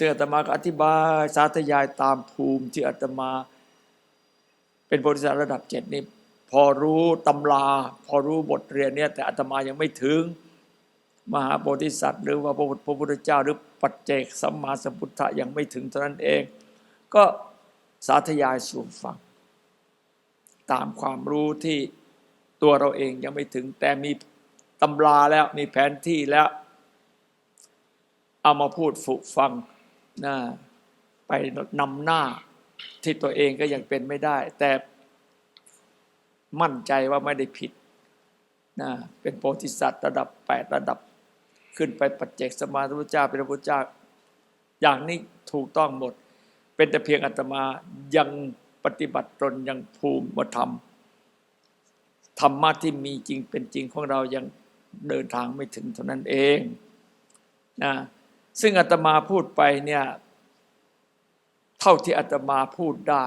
ซึ่งอาตมาก็อธิบายสาธยายตามภูมิที่อาตมา เป็นบริษัทระดับเจ็ดนี้พอรู้ตำรา พอรู้บทเรียนเนี่ยแต่อาตมายังไม่ถึง มหาโพธิสัตว์หรือว่าพระพุทธเจ้าหรือปัจเจกสัมมาสัมพุทธะยังไม่ถึงเท่านั้นเอง ก็สาธยายสู่ฟัง ตามความรู้ที่ตัวเราเองยังไม่ถึง แต่มีตำราแล้วมีแผนที่แล้ว เอามาพูดฝึกฟัง นะไปนำหน้าที่ตัวเองก็ยังเป็นไม่ได้ แต่มั่นใจว่าไม่ได้ผิดนะเป็นโพธิสัตว์ระดับแปดระดับ ขึ้นไปปัจเจกสมาธิพุทธเจ้าเป็นพระพุทธเจ้า อย่างนี้ถูกต้องหมด เป็นแต่เพียงอาตมายังปฏิบัติตนยังภูมิธรรมธรรมะที่มีจริงเป็นจริงของเรายังเดินทางไม่ถึงเท่านั้นเองนะ ซึ่งอาตมาพูดไปเนี่ยเท่าที่อาตมาพูดได้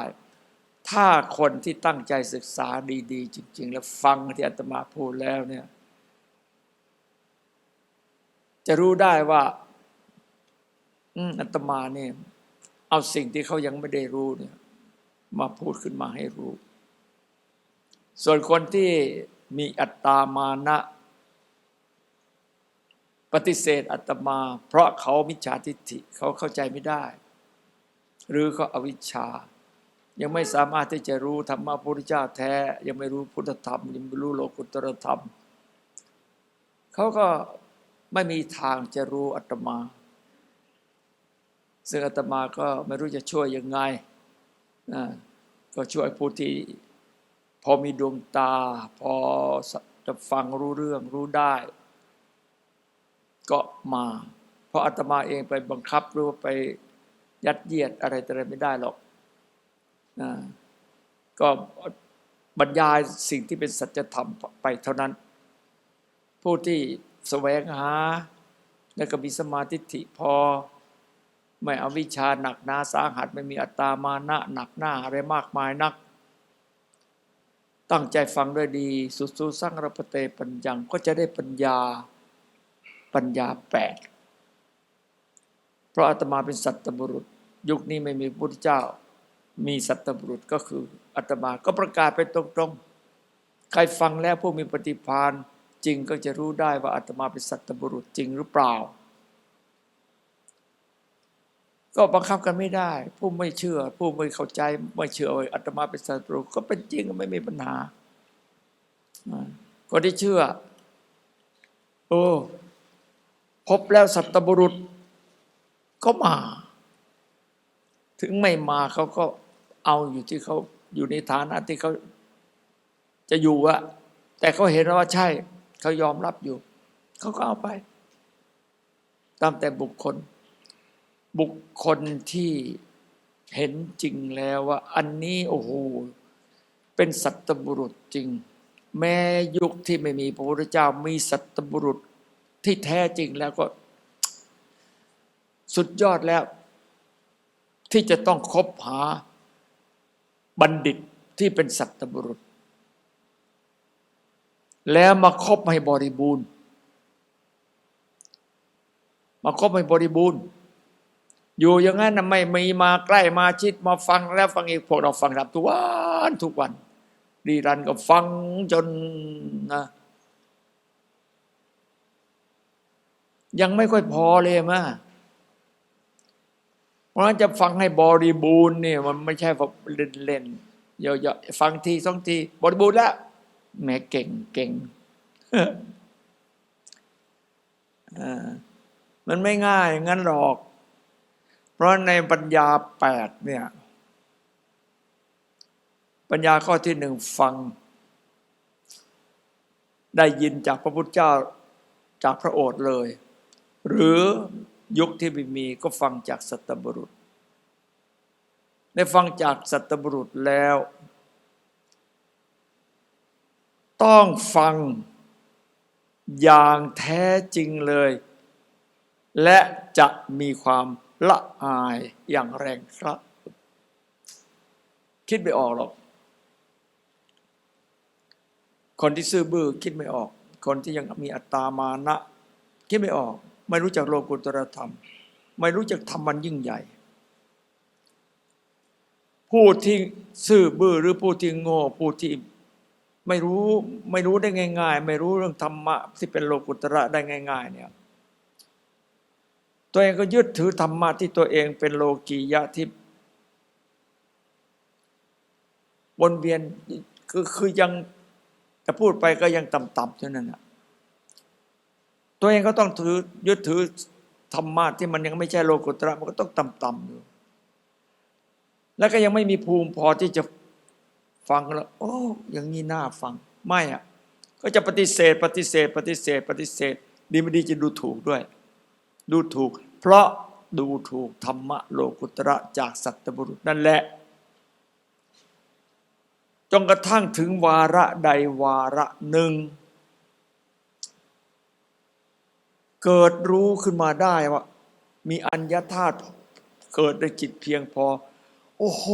ถ้าคนที่ตั้งใจศึกษาดี ๆ จริง ๆ แล้วฟังที่อาตมาพูดแล้วเนี่ยจะรู้ได้ว่า อืมอาตมาเนี่ยเอาสิ่งที่เขายังไม่ได้รู้เนี่ย มาพูดขึ้นมาให้รู้ ส่วนคนที่มีอัตตามานะ ปฏิเสธอัตมา เพราะเขามิจฉาทิฏฐิเขาเข้าใจไม่ได้ หรือเขาอาวิชชา ยังไม่สามารถที่จะรู้ธรรมะพระพุทธเจ้าแท้ ยังไม่รู้พุทธธรรม ยังไม่รู้โลกุตรธรรม เขาก็ไม่มีทางจะรู้อัตมา ซึ่งอาตมาก็ไม่รู้จะช่วยยังไง ก็ช่วยผู้ที่พอมีดวงตา พอจะฟังรู้เรื่องรู้ได้ ก็มา เพราะอาตมาเองไปบังคับหรือว่าไปยัดเยียดอะไรแต่อะไรไม่ได้หรอกนะก็บรรยายสิ่งที่เป็นสัจธรรมไปเท่านั้น ผู้ที่แสวงหา แล้วก็มีสมาธิิพอ ไม่เอาวิชาหนักหนาสาหัสไม่มีอัตตามานะหนักหน้าอะไรมากมายนัก ตั้งใจฟังด้วยดี สุดสูสร้างรปเตปัญญังก็จะได้ปัญญา ปัญญาแปดเพราะอาตมาเป็นสัตบุรุษ ยุคนี้ไม่มีพุทธเจ้า มีสัตบุรุษก็คืออาตมาก็ประกาศไปตรงๆ ใครฟังแล้วผู้มีปฏิภาณจริงก็จะรู้ได้ว่าอาตมาเป็นสัตบุรุษจริงหรือเปล่า ก็บังคับกันไม่ได้ ผู้ไม่เชื่อ ผู้ไม่เข้าใจไม่เชื่อว่าอาตมาเป็นสัตบุรุษก็เป็นจริงไม่มีปัญหาคนที่เชื่อ โอ้ พบแล้วสัตบุรุษก็มา ถึงไม่มาเขาก็เอาอยู่ที่เขาอยู่ในฐานะที่เขาจะอยู่อะแต่เขาเห็นว่าใช่ เขายอมรับอยู่ เขาก็เอาไป ตามแต่บุคคล บุคคลที่เห็นจริงแล้วว่า อันนี้โอ้โหเป็นสัตบุรุษจริง แม้ยุคที่ไม่มีพระพุทธเจ้ามีสัตบุรุษ ที่แท้จริงแล้วก็ สุดยอดแล้ว ที่จะต้องคบหาบัณฑิตที่เป็นสัตบุรุษ แล้วมาคบให้บริบูรณ์ มาคบให้บริบูรณ์ อยู่อย่างนั้นไม่มีมาใกล้มาชิดมาฟังแล้วฟังอีกพวกเราฟังรับทุกวันทุกวันรีรันก็ฟังจนนะ ยังไม่ค่อยพอเลยมาเพราะฉะนั้นจะฟังให้บริบูรณ์เนี่ยมันไม่ใช่เล่นๆเยอะๆฟังทีสองที บริบูรณ์แล้วแม่เก่งเก่งมันไม่ง่ายงั้นหรอก เพราะในปัญญาแปดเนี่ย ปัญญาข้อที่หนึ่งฟัง ได้ยินจากพระพุทธเจ้าจากพระโอษฐ์เลย หรือยุคที่ไม่มีก็ฟังจากสัตบุรุษ ได้ฟังจากสัตบุรุษแล้ว ต้องฟังอย่างแท้จริงเลย และจะมีความละอายอย่างแรงครับคิดไม่ออกหรอก คนที่ซื่อบื้อคิดไม่ออก คนที่ยังมีอัตตามานะ คิดไม่ออก ไม่รู้จักโลกุตรธรรม ไม่รู้จักทำมันยิ่งใหญ่ ผู้ที่ซื่อบื้อหรือผู้ที่โง่ผู้ที่ไม่รู้ไม่รู้ได้ง่าย ๆ ไม่รู้เรื่องธรรมะที่เป็นโลกุตระได้ง่าย ๆ เนี่ยตัวเองก็ยึดถือธรรมะที่ตัวเองเป็นโลกียะที่วนเวียนคือคือยังจะพูดไปก็ยังต่ำๆเท่านั้นนะ ตัวเองก็ต้องถือยึดถือธรรมะที่มันยังไม่ใช่โลกุตระมันก็ต้องต่ำๆอยู่ แล้วก็ยังไม่มีภูมิพอที่จะฟังแล้วโอ้อย่างนี้น่าฟัง ไม่อะ ก็จะปฏิเสธ ปฏิเสธ ปฏิเสธ ปฏิเสธ ดีไม่ดีจะดูถูกด้วย ดูถูก เพราะดูถูกธรรมะโลกุตระจากสัตบุรุษนั่นแหละจนกระทั่งถึงวาระใดวาระหนึ่ง เกิดรู้ขึ้นมาได้ว่า มีอัญญาธาตุเกิดในจิตเพียงพอ โอ้โห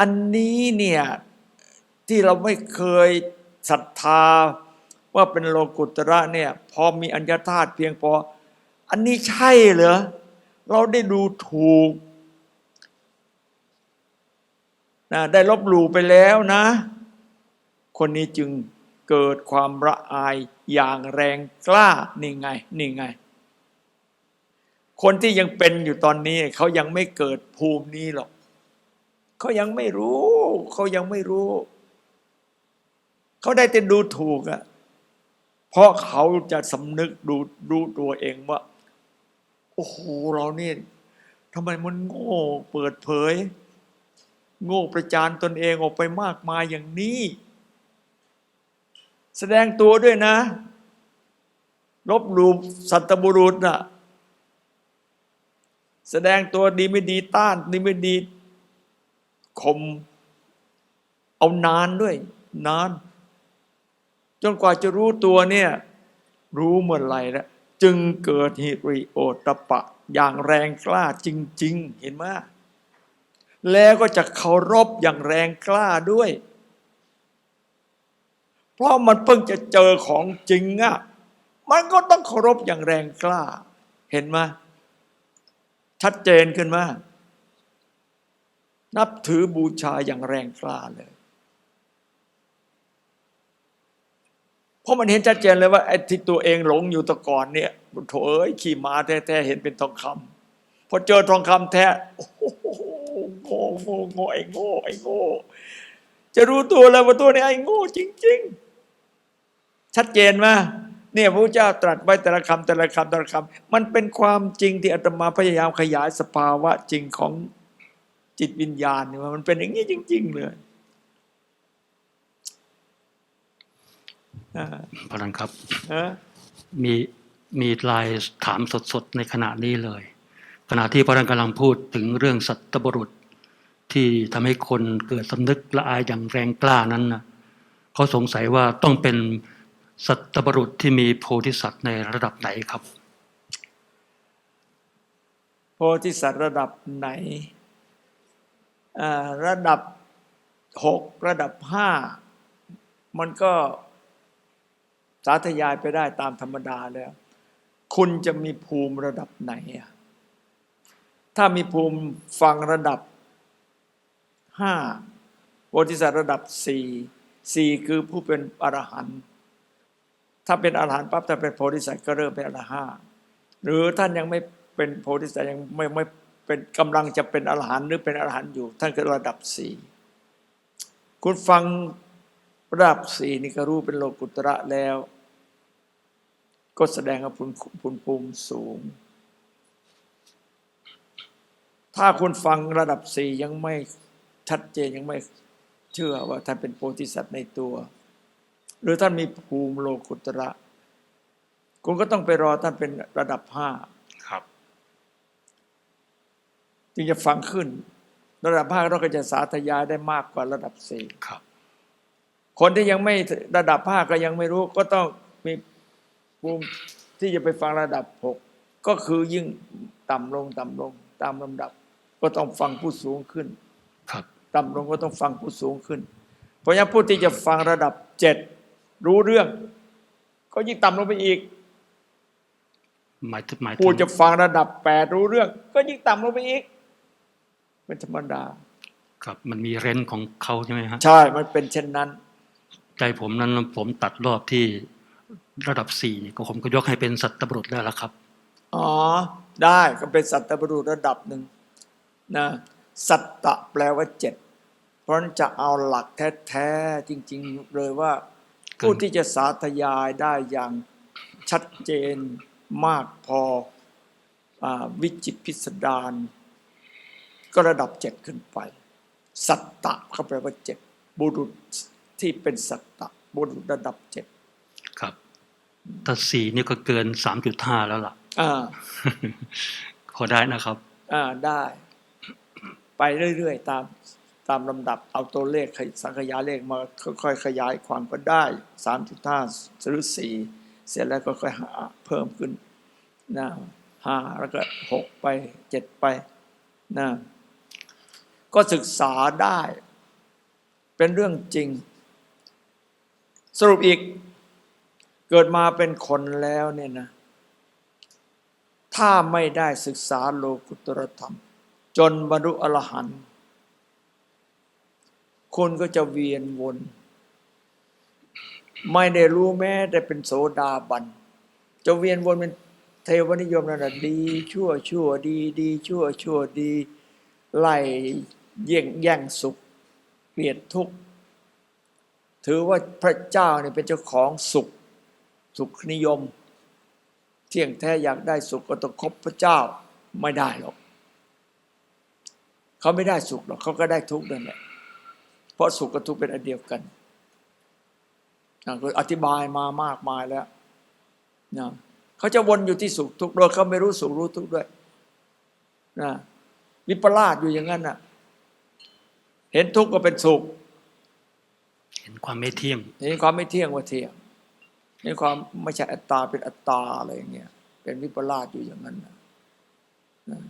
อันนี้เนี่ย ที่เราไม่เคยศรัทธา ว่าเป็นโลกุตระเนี่ย พอมีอัญญาธาตุเพียงพอ อันนี้ใช่เหรอ เราได้ดูถูกนะได้ลบหลู่ไปแล้วนะ คนนี้จึง เกิดความระอายอย่างแรงกล้านี่ไงนี่ไง คนที่ยังเป็นอยู่ตอนนี้เขายังไม่เกิดภูมินี้หรอกเขายังไม่รู้เขายังไม่รู้เขาได้แต่ดูถูกอะเพราะเขาจะสำนึกดูดูตัวเองว่า โอ้โหเราเนี่ยทำไมมันโง่เปิดเผย โง่ประจานตนเองออกไปมากมายอย่างนี้ แสดงตัวด้วยนะ ลบหลู่สัตบุรุษน่ะแสดงตัวดีไม่ดีต้านดีไม่ดีข่มเอานานด้วย นาน จนกว่าจะรู้ตัวเนี่ย รู้เมื่อไหร่แล้วจึงเกิดฮิริโอตปะ อย่างแรงกล้าจริง ๆ เห็นไหมแล้วก็จะเคารพอย่างแรงกล้าด้วย เพราะมันเพิ่งจะเจอของจริงอะ่ะมันก็ต้องเคารพอย่างแรงกล้า เห็นไหมชัดเจนขึ้นมานับถือบูชาอย่างแรงกล้าเลย เพราะมันเห็นชัดเจนเลยว่าไอ้ที่ตัวเองหลงอยู่ตะก่อนเนี่ยโถเอ้ยขี่ม้าแท้ๆเห็นเป็นทองคำพอเจอทองคำแท้โอ้โหโง่โง่โง่ไอ้โง่ไอ้โง่จะรู้ตัวแล้วว่าตัวนี้ไอ้โง่จริง ๆ ชัดเจนไหมเนี่ยพระเจ้าตรัสไว้แต่ละคำแต่ละคำแต่ละคำมันเป็นความจริงที่อาตมาพยายามขยายสภาวะจริงของจิตวิญญาณเนี่ยมันเป็นอย่างนี้จริง ๆ เลยพระนันครับฮะมีมีไลายถามสดๆในขณะนี้เลย ขณะที่พระนันกำลังพูดถึงเรื่องสัตบุรุษ ที่ทำให้คนเกิดสำนึกละอายอย่างแรงกล้านั้นนะเขาสงสัยว่าต้องเป็น สัตบรุษที่มีโพธิสัตว์ในระดับไหนครับ โพธิสัตว์ระดับไหน ระดับหกระดับห้ามันก็สาธยายไปได้ตามธรรมดาแล้ว คุณจะมีภูมิระดับไหน ถ้ามีภูมิฟังระดับห้าโพธิสัตว์ระดับสี่สี่คือผู้เป็นอรหันต์ ถ้าเป็นอรหันต์ปั๊บถ้าเป็นโพธิสัตว์ก็เริ่มเป็นอรหันต์หรือท่านยังไม่เป็นโพธิสัตว์ยังไม่ไม่เป็นกำลังจะเป็นอรหันต์หรือเป็นอรหันต์อยู่ ท่านก็ระดับสี่คุณฟังระดับสี่นี่ก็รู้เป็นโลกุตระแล้ว ก็แสดงว่าคุณคุณภูมิสูง ถ้าคุณฟังระดับสี่ยังไม่ชัดเจนยังไม่เชื่อว่าท่านเป็นโพธิสัตว์ในตัว หรือท่านมีภูมิโลกุตระ คุณก็ต้องไปรอท่านเป็นระดับห้าครับ จึงจะฟังขึ้น ระดับห้าเราก็จะสาธยายได้มากกว่าระดับสี่ครับ คนที่ยังไม่ระดับห้าก็ยังไม่รู้ ก็ต้องมีภูมิที่จะไปฟังระดับหกก็คือยิ่งต่ำลงต่ำลง ตามลำดับ ก็ต้องฟังผู้สูงขึ้น ครับ ต่ำลงก็ต้องฟังผู้สูงขึ้น เพราะฉะนั้นผู้ที่จะฟังระดับเจ็ด รู้เรื่อง ก็ยิ่งต่ำลงไปอีกหมายถึงหมายถึผู้งจะฟังระดับแปดรู้เรื่อง ก็ยิ่งต่ำลงไปอีกเป็นธรรมดา ครับมันมีเรนของเขาใช่ไหมฮะใช่ มันเป็นเช่นนั้น ใจผมนั้นผมตัดรอบที่ระดับสี่ก็ผมก็ยกให้เป็นสัตบุรุษแล้วละครับ อ๋อ ได้ก็เป็นสัตตบรุษระดับหนึ่งนะสัตตะแปลว่าเจ็ดเพราะฉะนั้นจะเอาหลักแท้ๆจริง ๆ เลยว่า ผู้ที่จะสาธยายได้อย่างชัดเจนมากพออาวิจิตรพิสดารก็ระดับเจ็ดขึ้นไป สัตตะเขาแปลว่าเจ็ดบุรุษที่เป็นสัตตะบุรุษระดับเจ็ดครับถ้าสี่นี่ก็เกินสามจุดห้าแล้วล่ะอ่าพอได้นะครับ อ่าได้ ไปเรื่อยๆ ตาม ตามลำดับเอาตัวเลขสังขยาเลขมาค่อยๆขยายความก็ได้สามจุดห้าหรือสี่เสร็จแล้วก็ค่อยหาเพิ่มขึ้นนะห้าแล้วก็หกไปเจ็ดไปนะก็ศึกษาได้ เป็นเรื่องจริง สรุปอีก เกิดมาเป็นคนแล้วเนี่ยนะ ถ้าไม่ได้ศึกษาโลกุตรธรรม จนบรรลุอรหันต์ คนก็จะเวียนวน ไม่ได้รู้แม้แต่เป็นโสดาบัน จะเวียนวนเป็นเทวนิยมนั่นแหะดี ชั่วชั่วดีดีชั่วชั่วดี ไล่แย่งแย่งสุขเกลียดทุกข์ถือว่าพระเจ้าเนี่ยเป็นเจ้าของสุข สุขนิยม เที่ยงแท้อยากได้สุขก็ต้องคบพระเจ้าไม่ได้หรอกเขาไม่ได้สุขหรอกเขาก็ได้ทุกข์นั่นแหละ เพราะสุขกับทุกข์เป็นอันเดียวกันนะก็อธิบายมามากมายแล้วนะเขาจะวนอยู่ที่สุขทุกข์โดยเขาไม่รู้สุขรู้ทุกข์ด้วยนะวิปลาสอยู่อย่างนั้นน่ะ เห็นทุกข์ก็เป็นสุข เห็นความไม่เที่ยง เห็นความไม่เที่ยงว่าเที่ยงเห็นความไม่ใช่อัตตาเป็นอัตตาอะไรอย่างเงี้ย เป็นวิปลาสอยู่อย่างนั้นนะนะ